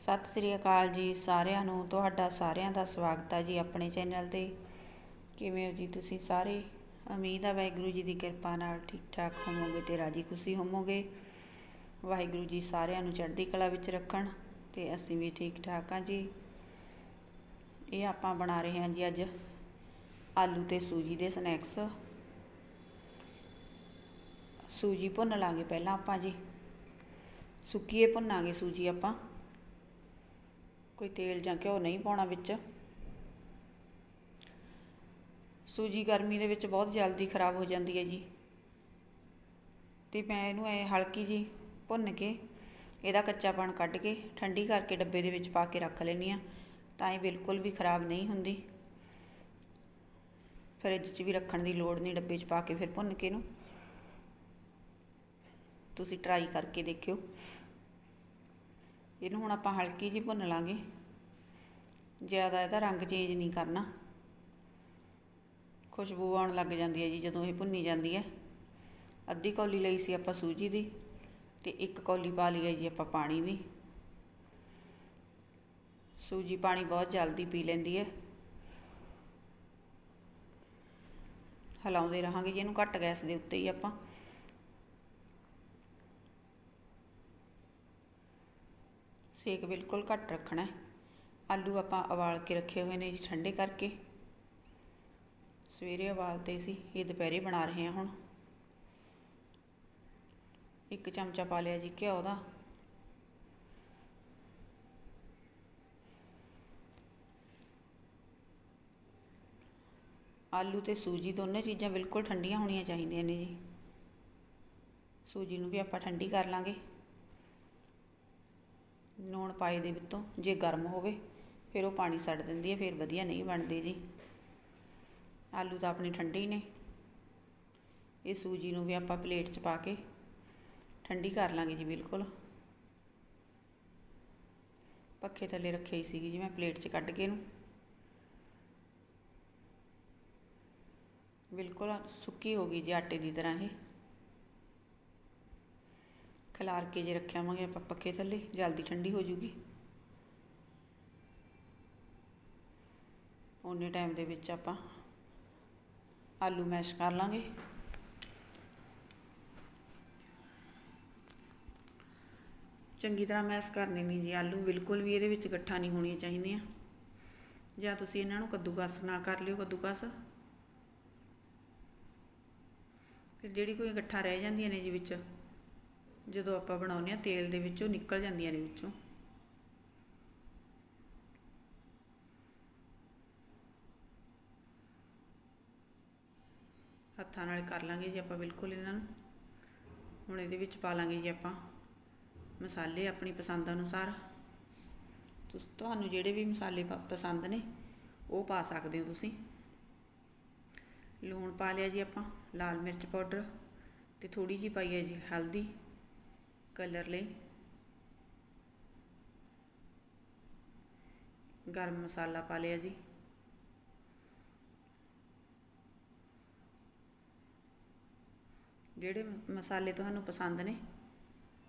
ਸਤਿ ਸ੍ਰੀ ਅਕਾਲ ਜੀ ਸਾਰਿਆਂ ਨੂੰ, ਤੁਹਾਡਾ ਸਾਰਿਆਂ ਦਾ ਸਵਾਗਤ ਹੈ ਜੀ ਆਪਣੇ ਚੈਨਲ ਤੇ। ਕਿਵੇਂ ਹੋ ਜੀ ਤੁਸੀਂ ਸਾਰੇ? ਉਮੀਦ ਹੈ ਵਾਹਿਗੁਰੂ ਜੀ ਦੀ ਕਿਰਪਾ ਨਾਲ ਠੀਕ ਠਾਕ ਹੋਵੋਗੇ ਤੇ ਰਾਜੀ ਖੁਸ਼ੀ ਹੋਵੋਗੇ। ਵਾਹਿਗੁਰੂ ਜੀ ਸਾਰਿਆਂ ਨੂੰ ਚੜ੍ਹਦੀ ਕਲਾ ਵਿੱਚ ਰੱਖਣ ਤੇ ਅਸੀਂ ਵੀ ਠੀਕ ਠਾਕ ਹਾਂ ਜੀ। ਇਹ ਆਪਾਂ ਬਣਾ ਰਹੇ ਹਾਂ ਜੀ ਅੱਜ ਆਲੂ ਤੇ ਸੂਜੀ ਦੇ ਸਨੈਕਸ। ਸੂਜੀ ਭੁੰਨ ਲਾਂਗੇ ਪਹਿਲਾਂ ਆਪਾਂ ਜੀ। ਸੁੱਕੀਏ ਭੁੰਨਾਂਗੇ ਸੂਜੀ ਆਪਾਂ। ਕੋਈ ਤੇਲ ਜਾਂ ਘਿਓ ਨਹੀਂ ਪਾਉਣਾ ਵਿੱਚ। ਸੂਜੀ ਗਰਮੀ ਦੇ ਵਿੱਚ ਬਹੁਤ ਜਲਦੀ ਖਰਾਬ ਹੋ ਜਾਂਦੀ ਹੈ ਜੀ। ਤੇ ਮੈਂ ਇਹਨੂੰ ਐ ਹਲਕੀ ਜੀ ਭੁੰਨ ਕੇ ਇਹਦਾ ਕੱਚਾਪਣ ਕੱਢ ਕੇ ਠੰਡੀ ਕਰਕੇ ਡੱਬੇ ਦੇ ਵਿੱਚ ਪਾ ਕੇ ਰੱਖ ਲੈਣੀ ਆ ਤਾਂ ਇਹ ਬਿਲਕੁਲ ਵੀ ਖਰਾਬ ਨਹੀਂ ਹੁੰਦੀ। ਫਰਿੱਜ 'ਚ ਵੀ ਰੱਖਣ ਦੀ ਲੋੜ ਨਹੀਂ ਡੱਬੇ 'ਚ ਪਾ ਕੇ ਫਿਰ ਭੁੰਨ ਕੇ ਇਹਨੂੰ। ਤੁਸੀਂ ਟਰਾਈ ਕਰਕੇ ਦੇਖਿਓ। ਇਹਨੂੰ ਹੁਣ ਆਪਾਂ ਹਲਕੀ ਜਿਹੀ ਭੁੰਨ ਲਾਂਗੇ। ਜ਼ਿਆਦਾ ਇਹਦਾ ਰੰਗ ਚੇਂਜ ਨਹੀਂ ਕਰਨਾ। ਖੁਸ਼ਬੂ ਆਉਣ ਲੱਗ ਜਾਂਦੀ ਹੈ ਜੀ ਜਦੋਂ ਇਹ ਭੁੰਨੀ ਜਾਂਦੀ ਹੈ। ਅੱਧੀ ਕੌਲੀ ਲਈ ਸੀ ਆਪਾਂ ਸੂਜੀ ਦੀ ਤੇ ਇੱਕ ਕੌਲੀ ਪਾ ਲਈ ਹੈ ਜੀ ਆਪਾਂ ਪਾਣੀ ਦੀ। ਸੂਜੀ ਪਾਣੀ ਬਹੁਤ ਜਲਦੀ ਪੀ ਲੈਂਦੀ ਹੈ। ਹਿਲਾਉਂਦੇ ਰਹਾਂਗੇ ਜੀ, ਇਹਨੂੰ ਘੱਟ ਗੈਸ ਦੇ ਉੱਤੇ ਹੀ ਆਪਾਂ। ਸੇਕ ਬਿਲਕੁਲ ਘੱਟ ਰੱਖਣਾ ਹੈ। ਆਲੂ ਆਪਾਂ ਉਬਾਲ ਕੇ ਰੱਖੇ ਹੋਏ ਨੇ ਜੀ ਠੰਡੇ ਕਰਕੇ। ਸਵੇਰੇ ਉਬਾਲਤੇ ਸੀ ਇਹ ਦੁਪਹਿਰੇ ਬਣਾ ਰਹੇ ਹਾਂ ਹੁਣ। ਇੱਕ ਚਮਚਾ ਪਾ ਲਿਆ ਜੀ ਘਿਓ ਦਾ। ਆਲੂ ਤੇ ਸੂਜੀ ਦੋਨੇ ਚੀਜ਼ਾਂ ਬਿਲਕੁਲ ਠੰਡੀਆਂ ਹੋਣੀਆਂ ਚਾਹੀਦੀਆਂ ਨੇ ਜੀ। ਸੂਜੀ ਨੂੰ ਵੀ ਆਪਾਂ ਠੰਡੀ ਕਰ ਲਾਂਗੇ। ਲੂਣ ਪਾਏ ਦੇ ਵਿੱਚੋਂ ਜੇ ਗਰਮ ਹੋਵੇ, ਫਿਰ ਉਹ ਪਾਣੀ ਛੱਡ ਦਿੰਦੀ ਹੈ, ਫਿਰ ਵਧੀਆ ਨਹੀਂ ਬਣਦੇ ਜੀ। ਆਲੂ ਤਾਂ ਆਪਣੇ ਠੰਡੇ ਹੀ ਨੇ। ਇਹ ਸੂਜੀ ਨੂੰ ਵੀ ਆਪਾਂ ਪਲੇਟ 'ਚ ਪਾ ਕੇ ਠੰਡੀ ਕਰ ਲਾਂਗੇ ਜੀ ਬਿਲਕੁਲ। ਪੱਖੇ ਥੱਲੇ ਰੱਖੀ ਸੀਗੀ ਜੀ ਮੈਂ ਪਲੇਟ 'ਚ ਕੱਢ ਕੇ ਇਹਨੂੰ। ਬਿਲਕੁਲ ਸੁੱਕੀ ਹੋ ਗਈ ਜੀ ਆਟੇ ਦੀ ਤਰ੍ਹਾਂ ਇਹ। ਖਿਲਾਰ ਕੇ ਜੇ ਰੱਖਿਆਵਾਂਗੇ ਆਪਾਂ ਪੱਖੇ ਥੱਲੇ, ਜਲਦੀ ਠੰਡੀ ਹੋ ਜੂਗੀ। ਉਹਨੇ ਟਾਈਮ ਦੇ ਵਿੱਚ ਆਪਾਂ ਆਲੂ ਮੈਸ਼ ਕਰ ਲਾਂਗੇ। ਚੰਗੀ ਤਰ੍ਹਾਂ ਮੈਸ਼ ਕਰਨੇ ਨਹੀਂ ਜੀ ਆਲੂ, ਬਿਲਕੁਲ ਵੀ ਇਹਦੇ ਵਿੱਚ ਇਕੱਠਾ ਨਹੀਂ ਹੋਣੀਆਂ ਚਾਹੀਦੀਆਂ। ਜਾਂ ਤੁਸੀਂ ਇਹਨਾਂ ਨੂੰ ਕੱਦੂਕਸ ਨਾ ਕਰ ਲਿਓ ਕੱਦੂਕਸ। ਫਿਰ ਜਿਹੜੀ ਕੋਈ ਗੱਠਾ ਰਹਿ ਜਾਂਦੀਆਂ ਨੇ ਜੀ ਵਿੱਚ ਜਦੋਂ ਆਪਾਂ ਬਣਾਉਂਦੇ ਆ ਤੇਲ ਦੇ ਵਿੱਚੋਂ ਨਿਕਲ ਜਾਂਦੀਆਂ ਨੇ ਵਿੱਚੋਂ। ਹੱਥਾਂ ਨਾਲ ਕਰ ਲਾਂਗੇ ਜੀ ਆਪਾਂ ਬਿਲਕੁਲ ਇਹਨਾਂ ਨੂੰ। ਹੁਣ ਇਹਦੇ ਵਿੱਚ ਪਾ ਲਾਂਗੇ ਜੀ ਆਪਾਂ ਮਸਾਲੇ ਆਪਣੀ ਪਸੰਦ ਅਨੁਸਾਰ। ਤੁਸੀਂ, ਤੁਹਾਨੂੰ ਜਿਹੜੇ ਵੀ ਮਸਾਲੇ ਪਸੰਦ ਨੇ, ਉਹ ਪਾ ਸਕਦੇ ਹੋ ਤੁਸੀਂ। ਲੂਣ ਪਾ ਲਿਆ ਜੀ ਆਪਾਂ, ਲਾਲ ਮਿਰਚ ਪਾਊਡਰ ਤੇ ਥੋੜੀ ਜੀ ਪਾਈ ਹੈ ਜੀ ਹਲਦੀ। ਕਲਰ ਲਈ। ਗਰਮ ਮਸਾਲਾ ਪਾ ਲਿਆ ਜੀ। ਜਿਹੜੇ ਮਸਾਲੇ ਤੁਹਾਨੂੰ ਪਸੰਦ ਨੇ,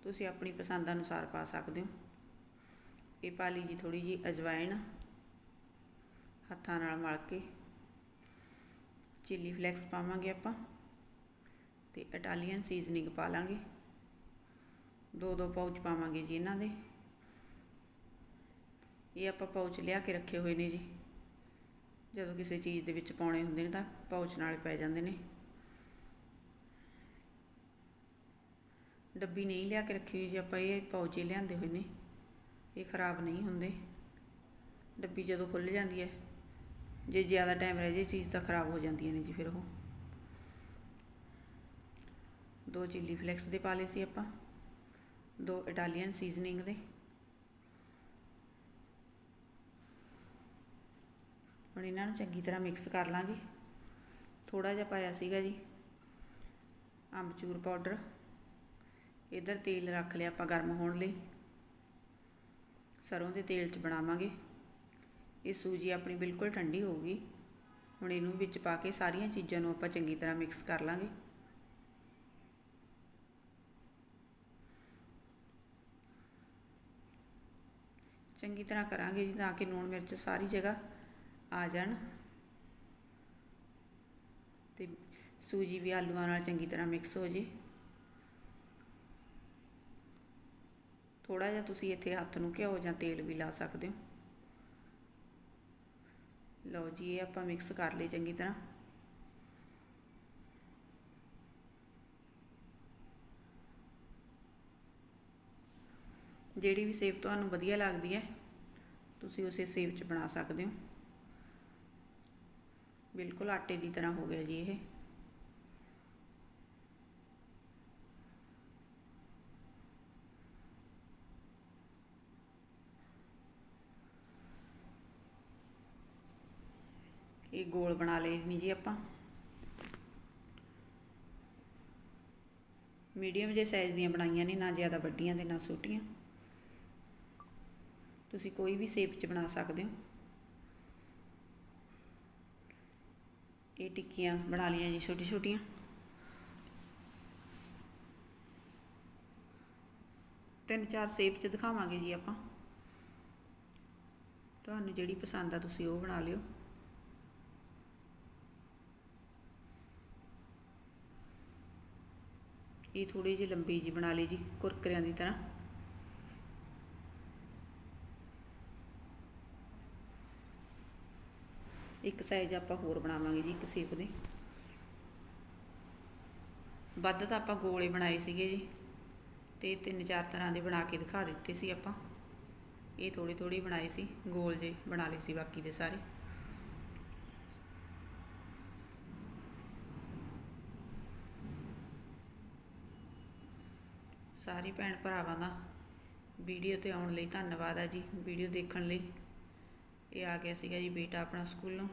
ਤੁਸੀਂ ਆਪਣੀ ਪਸੰਦ ਅਨੁਸਾਰ ਪਾ ਸਕਦੇ ਹੋ। ਇਹ ਪਾ ਲਈ ਜੀ ਥੋੜੀ ਜੀ ਅਜਵਾਇਣ ਹੱਥਾਂ ਨਾਲ ਮਲ ਕੇ। ਚਿੱਲੀ ਫਲੈਕਸ ਪਾਵਾਂਗੇ ਆਪਾਂ ਤੇ ਇਟਾਲੀਅਨ ਸੀਜ਼ਨਿੰਗ ਪਾ ਲਾਂਗੇ। ਦੋ ਦੋ ਪਾਊਚ ਪਾਵਾਂਗੇ ਜੀ ਇਹਨਾਂ ਦੇ। ਇਹ ਆਪਾਂ ਪਾਊਚ ਲਿਆ ਕੇ ਰੱਖੇ ਹੋਏ ਨੇ ਜੀ। ਜਦੋਂ ਕਿਸੇ ਚੀਜ਼ ਦੇ ਵਿੱਚ ਪਾਉਣੇ ਹੁੰਦੇ ਨੇ ਤਾਂ ਪਾਊਚ ਨਾਲ ਪੈ ਜਾਂਦੇ ਨੇ। ਡੱਬੀ ਨਹੀਂ ਲਿਆ ਕੇ ਰੱਖੀ ਹੋਈ ਜੀ ਆਪਾਂ, ਇਹ ਪਾਊਚ ਹੀ ਲਿਆਂਦੇ ਹੋਏ ਨੇ। ਇਹ ਖਰਾਬ ਨਹੀਂ ਹੁੰਦੇ। ਡੱਬੀ ਜਦੋਂ ਖੁੱਲ ਜਾਂਦੀ ਹੈ, ਜੇ ਜ਼ਿਆਦਾ ਟਾਈਮ ਰਹਿ ਜੇ ਚੀਜ਼ ਤਾਂ ਖਰਾਬ ਹੋ ਜਾਂਦੀਆਂ ਨੇ ਜੀ ਫਿਰ ਉਹ। ਦੋ ਚਿੱਲੀ ਫਲੈਕਸ ਦੇ ਪਾ ਲਏ ਸੀ ਆਪਾਂ। ਦੋ ਇਟਾਲੀਅਨ ਸੀਜ਼ਨਿੰਗ ਦੇ। ਹੁਣ ਇਹਨਾਂ ਨੂੰ ਚੰਗੀ ਤਰ੍ਹਾਂ ਮਿਕਸ ਕਰ ਲਾਂਗੇ। ਥੋੜਾ ਜਿਹਾ ਪਾਇਆ ਸੀਗਾ ਜੀ ਅੰਬਚੂਰ ਪਾਊਡਰ। ਇਧਰ ਤੇਲ ਰੱਖ ਲਿਆ ਆਪਾਂ ਗਰਮ ਹੋਣ ਲਈ। ਸਰੋਂ ਦੇ ਤੇਲ 'ਚ ਬਣਾਵਾਂਗੇ। ਇਹ ਸੂਜੀ ਆਪਣੀ ਬਿਲਕੁਲ ਠੰਡੀ ਹੋਊਗੀ। ਹੁਣ ਇਹਨੂੰ ਵਿੱਚ ਪਾ ਕੇ ਸਾਰੀਆਂ ਚੀਜ਼ਾਂ ਨੂੰ ਆਪਾਂ ਚੰਗੀ ਤਰ੍ਹਾਂ ਮਿਕਸ ਕਰ ਲਾਂਗੇ। ਚੰਗੀ ਤਰ੍ਹਾਂ ਕਰਾਂਗੇ ਜੀ ਤਾਂ ਕਿ ਲੂਣ ਮਿਰਚ ਸਾਰੀ ਜਗ੍ਹਾ ਆ ਜਾਣ। ਤੇ ਸੂਜੀ ਵੀ ਆਲੂਆਂ ਨਾਲ ਚੰਗੀ ਤਰ੍ਹਾਂ ਮਿਕਸ ਹੋ ਜੇ। ਥੋੜਾ ਜਿਹਾ ਤੁਸੀਂ ਇੱਥੇ ਹੱਥ ਨੂੰ ਘਿਓ ਜਾਂ ਤੇਲ ਵੀ ਲਾ ਸਕਦੇ ਹੋ। ਲਓ ਜੀ, ਇਹ ਆਪਾਂ ਮਿਕਸ ਕਰ ਲਈ ਚੰਗੀ ਤਰ੍ਹਾਂ। ਜਿਹੜੀ ਵੀ ਸੇਬ ਤੁਹਾਨੂੰ ਵਧੀਆ ਲੱਗਦੀ ਹੈ, ਤੁਸੀਂ ਉਸੇ ਸੇਬ 'ਚ ਬਣਾ ਸਕਦੇ ਹੋ। ਬਿਲਕੁਲ ਆਟੇ ਦੀ ਤਰ੍ਹਾਂ ਹੋ ਗਿਆ ਜੀ ਇਹ। ਇਹ ਗੋਲ ਬਣਾ ਲਏ ਨਹੀਂ ਜੀ ਆਪਾਂ। ਮੀਡੀਅਮ ਜੇ ਸਾਈਜ਼ ਦੀਆਂ ਬਣਾਈਆਂ ਨੇ, ਨਾ ਜ਼ਿਆਦਾ ਵੱਡੀਆਂ ਤੇ ਨਾ ਛੋਟੀਆਂ। ਤੁਸੀਂ ਕੋਈ ਵੀ ਸ਼ੇਪ 'ਚ ਬਣਾ ਸਕਦੇ ਹੋ। ਇਹ ਟਿੱਕੀਆਂ ਬਣਾ ਲਈਆਂ ਜੀ ਛੋਟੀ ਛੋਟੀਆਂ ਤਿੰਨ ਚਾਰ ਸ਼ੇਪ 'ਚ ਦਿਖਾਵਾਂਗੇ ਜੀ ਆਪਾਂ। ਤੁਹਾਨੂੰ ਜਿਹੜੀ ਪਸੰਦ ਆ ਤੁਸੀਂ ਉਹ ਬਣਾ ਲਿਓ। ਇਹ ਥੋੜੀ ਜਿਹੀ ਲੰਬੀ ਜੀ ਬਣਾ ਲਈ ਜੀ ਕੁਰਕਰਿਆਂ ਦੀ ਤਰ੍ਹਾਂ। ਇੱਕ ਸਾਈਜ਼ ਆਪਾਂ ਹੋਰ ਬਣਾਵਾਂਗੇ ਜੀ, ਇੱਕ ਸ਼ੇਪ ਦੇ। ਵੱਧ ਤਾਂ ਆਪਾਂ ਗੋਲੇ ਬਣਾਏ ਸੀਗੇ ਜੀ, ਤੇ ਤਿੰਨ ਚਾਰ ਤਰ੍ਹਾਂ ਦੇ ਬਣਾ ਕੇ ਦਿਖਾ ਦਿੱਤੇ ਸੀ ਆਪਾਂ। ਇਹ ਥੋੜੀ ਥੋੜੀ ਬਣਾਏ ਸੀ, ਗੋਲ ਜੇ ਬਣਾ ਲਏ ਸੀ ਬਾਕੀ ਦੇ ਸਾਰੇ। ਸਾਰੇ ਭੈਣ ਭਰਾਵਾਂ ਦਾ ਵੀਡੀਓ ਤੇ ਆਉਣ ਲਈ ਧੰਨਵਾਦ ਆ ਜੀ, ਵੀਡੀਓ ਦੇਖਣ ਲਈ। ਇਹ ਆ ਗਿਆ ਸੀਗਾ ਜੀ ਬੇਟਾ ਆਪਣਾ ਸਕੂਲੋਂ।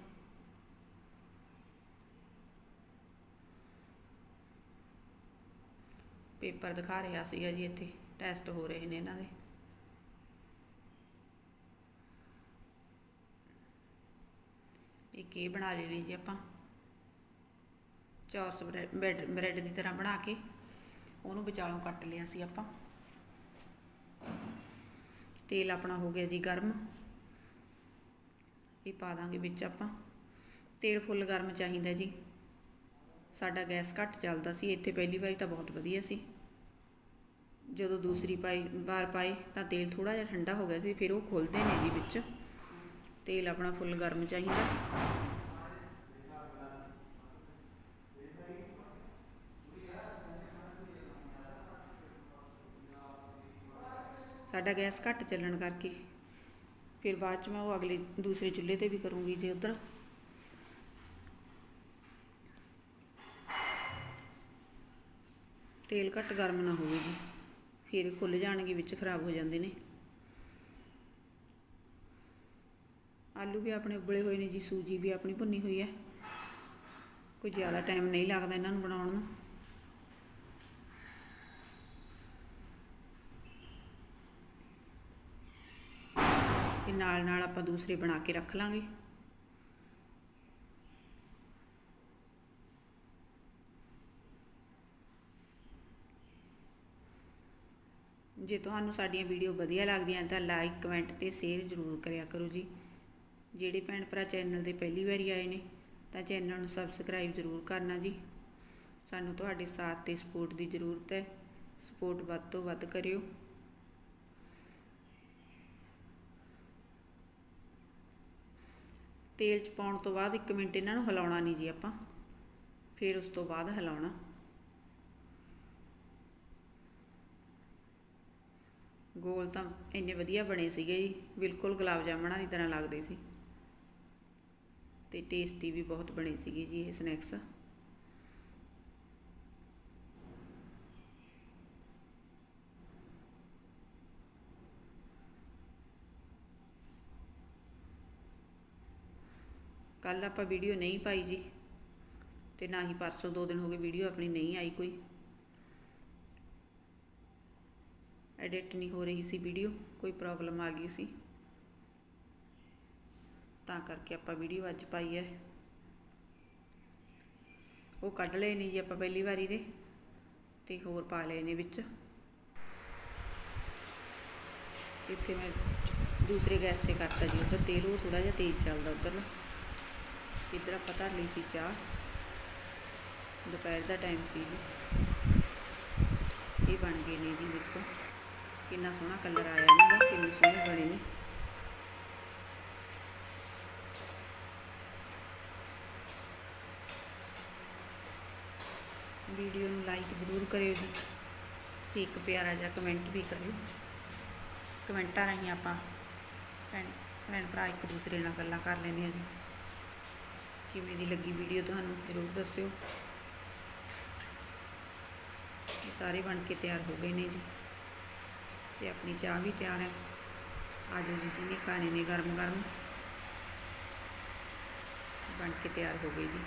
ਪੇਪਰ ਦਿਖਾ ਰਿਹਾ ਸੀਗਾ ਜੀ ਇੱਥੇ, ਟੈਸਟ ਹੋ ਰਹੇ ਨੇ ਇਹਨਾਂ ਦੇ। ਇਹ ਇਹ ਬਣਾ ਲੈਣੀ ਜੀ ਆਪਾਂ, ਚੌਰਸ ਬ੍ਰੈਡ ਬ੍ਰੈਡ ਦੀ ਤਰ੍ਹਾਂ ਬਣਾ ਕੇ, ਉਹਨੂੰ ਵਿਚਾਲੋਂ ਕੱਟ ਲਿਆ ਸੀ ਆਪਾਂ। ਤੇਲ ਆਪਣਾ ਹੋ ਗਿਆ ਜੀ ਗਰਮ। ਇਹ ਪਾ ਦਾਂਗੇ ਵਿੱਚ ਆਪਾਂ। ਤੇਲ ਫੁੱਲ ਗਰਮ ਚਾਹੀਦਾ ਜੀ। ਸਾਡਾ ਗੈਸ ਘੱਟ ਚੱਲਦਾ ਸੀ, ਇੱਥੇ ਪਹਿਲੀ ਵਾਰੀ ਤਾਂ ਬਹੁਤ ਵਧੀਆ ਸੀ। ਜਦੋਂ ਦੂਸਰੀ ਪਾਈ, ਵਾਰ ਪਾਈ ਤਾਂ ਤੇਲ ਥੋੜਾ ਜਿਹਾ ਠੰਡਾ ਹੋ ਗਿਆ ਸੀ, ਫਿਰ ਉਹ ਖੁੱਲਦੇ ਨੇ ਜੀ ਵਿੱਚ। ਤੇਲ ਆਪਣਾ ਫੁੱਲ ਗਰਮ ਚਾਹੀਦਾ। ਸਾਡਾ ਗੈਸ ਘੱਟ ਚੱਲਣ ਕਰਕੇ ਫਿਰ ਬਾਅਦ ਚ ਮੈਂ ਉਹ ਅਗਲੇ ਦੂਸਰੇ ਚੁੱਲ੍ਹੇ ਤੇ ਵੀ ਕਰੂੰਗੀ ਜੇ ਉਧਰ। ਤੇਲ ਘੱਟ ਗਰਮ ਨਾ ਹੋਵੇ ਜੀ, ਫਿਰ ਖੁੱਲ ਜਾਣਗੇ, ਵਿੱਚ ਖਰਾਬ ਹੋ ਜਾਂਦੇ ਨੇ। ਆਲੂ ਵੀ ਆਪਣੇ ਉਬਲੇ ਹੋਏ ਨੇ ਜੀ, ਸੂਜੀ ਵੀ ਆਪਣੀ ਭੁੰਨੀ ਹੋਈ ਹੈ। ਕੋਈ ਜ਼ਿਆਦਾ ਟਾਈਮ ਨਹੀਂ ਲੱਗਦਾ ਇਹਨਾਂ ਨੂੰ ਬਣਾਉਣ ਨੂੰ। ਤੇ ਨਾਲ ਨਾਲ ਆਪਾਂ ਦੂਸਰੇ ਬਣਾ ਕੇ ਰੱਖ ਲਾਂਗੇ। ਜੇ ਤੁਹਾਨੂੰ ਸਾਡੀਆਂ ਵੀਡੀਓ ਵਧੀਆ ਲੱਗਦੀਆਂ ਤਾਂ ਲਾਈਕ, ਕਮੈਂਟ ਤੇ ਸ਼ੇਅਰ ਜ਼ਰੂਰ ਕਰਿਆ ਕਰੋ ਜੀ। ਜਿਹੜੇ ਭੈਣ ਭਰਾ ਚੈਨਲ ਤੇ ਪਹਿਲੀ ਵਾਰੀ ਆਏ ਨੇ ਤਾਂ ਚੈਨਲ ਨੂੰ ਸਬਸਕ੍ਰਾਈਬ ਜ਼ਰੂਰ ਕਰਨਾ ਜੀ। ਸਾਨੂੰ ਤੁਹਾਡੇ ਸਾਥ ਤੇ ਸਪੋਰਟ ਦੀ ਜ਼ਰੂਰਤ ਹੈ। ਸਪੋਰਟ ਵੱਧ ਤੋਂ ਵੱਧ ਕਰਿਓ। ਤੇਲ ਚ ਪਾਉਣ ਤੋਂ ਬਾਅਦ 1 ਮਿੰਟ ਇਹਨਾਂ ਨੂੰ ਹਿਲਾਉਣਾ ਨਹੀਂ ਜੀ ਆਪਾਂ। ਫਿਰ ਉਸ ਤੋਂ ਬਾਅਦ ਹਿਲਾਉਣਾ। ਗੋਲ ਤਾਂ ਇੰਨੇ ਵਧੀਆ ਬਣੇ ਸੀਗੇ ਜੀ। ਬਿਲਕੁਲ ਗੁਲਾਬ ਜਾਮਣਾ ਦੀ ਤਰ੍ਹਾਂ ਲੱਗਦੇ ਸੀ। ਤੇ ਟੇਸਟੀ ਵੀ ਬਹੁਤ ਬਣੇ ਸੀਗੇ ਜੀ ਇਹ ਸਨੈਕਸ ਕੱਲ ਆਪਾਂ ਵੀਡੀਓ ਨਹੀਂ ਪਾਈ ਜੀ ਤੇ ਨਾ ਹੀ ਪਰਸੋਂ ਦੋ ਦਿਨ ਹੋ ਗਏ ਵੀਡੀਓ ਆਪਣੀ ਨਹੀਂ ਆਈ ਕੋਈ। ਐਡਿਟ ਨਹੀਂ ਹੋ ਰਹੀ ਸੀ ਵੀਡੀਓ, ਕੋਈ ਪ੍ਰੋਬਲਮ ਆ ਗਈ ਸੀ। ਤਾਂ ਕਰਕੇ ਆਪਾਂ ਵੀਡੀਓ ਅੱਜ ਪਾਈ ਹੈ। ਉਹ ਕੱਢ ਲਏ ਨੇ ਜੀ ਆਪਾਂ ਪਹਿਲੀ ਵਾਰੀ ਦੇ ਤੇ ਹੋਰ ਪਾ ਲਏ ਨੇ ਵਿੱਚ। ਇੱਥੇ ਮੈਂ ਦੂਸਰੇ ਗੈਸ ਤੇ ਕਰਤਾ ਜੀ, ਉਧਰ ਤੇਲ ਉਹ ਥੋੜਾ ਜਿਹਾ ਤੇਜ਼ ਚੱਲਦਾ ਉਧਰ ਇੱਧਰ ਆਪਾਂ ਧਰ ਲਈ ਸੀ ਚਾਹ। ਦੁਪਹਿਰ ਦਾ ਟਾਈਮ ਸੀ ਜੀ। ਇਹ ਬਣ ਗਏ ਨੇ ਜੀ ਦੇਖੋ। ਕਿੰਨਾ ਸੋਹਣਾ ਕਲਰ ਆਇਆ ਇਹਨਾਂ ਦਾ, ਕਿੰਨੇ ਸੋਹਣੇ ਬਣੇ ਨੇ। ਵੀਡੀਓ ਨੂੰ ਲਾਈਕ ਜ਼ਰੂਰ ਕਰਿਓ ਜੀ ਤੇ ਇੱਕ ਪਿਆਰਾ ਜਿਹਾ ਕਮੈਂਟ ਵੀ ਕਰਿਓ। ਕਮੈਂਟਾਂ ਰਾਹੀਂ ਆਪਾਂ ਭੈਣ ਭੈਣ ਭਰਾ ਇੱਕ ਦੂਸਰੇ ਨਾਲ ਗੱਲਾਂ ਕਰ ਲੈਂਦੇ ਹਾਂ ਜੀ। ਕਿਵੇਂ ਦੀ ਲੱਗੀ ਵੀਡੀਓ ਤੁਹਾਨੂੰ ਜ਼ਰੂਰ ਦੱਸਿਓ। ਸਾਰੇ ਬਣ ਕੇ ਤਿਆਰ ਹੋ ਗਏ ਨੇ ਜੀ। ਤੇ ਆਪਣੀ ਚਾਹ ਵੀ ਤਿਆਰ ਹੈ। ਆ ਜਾਓ ਜੀ ਜਿਹਨੇ ਖਾਣੇ ਨੇ ਗਰਮ ਗਰਮ ਬਣ ਕੇ ਤਿਆਰ ਹੋ ਗਈ ਜੀ।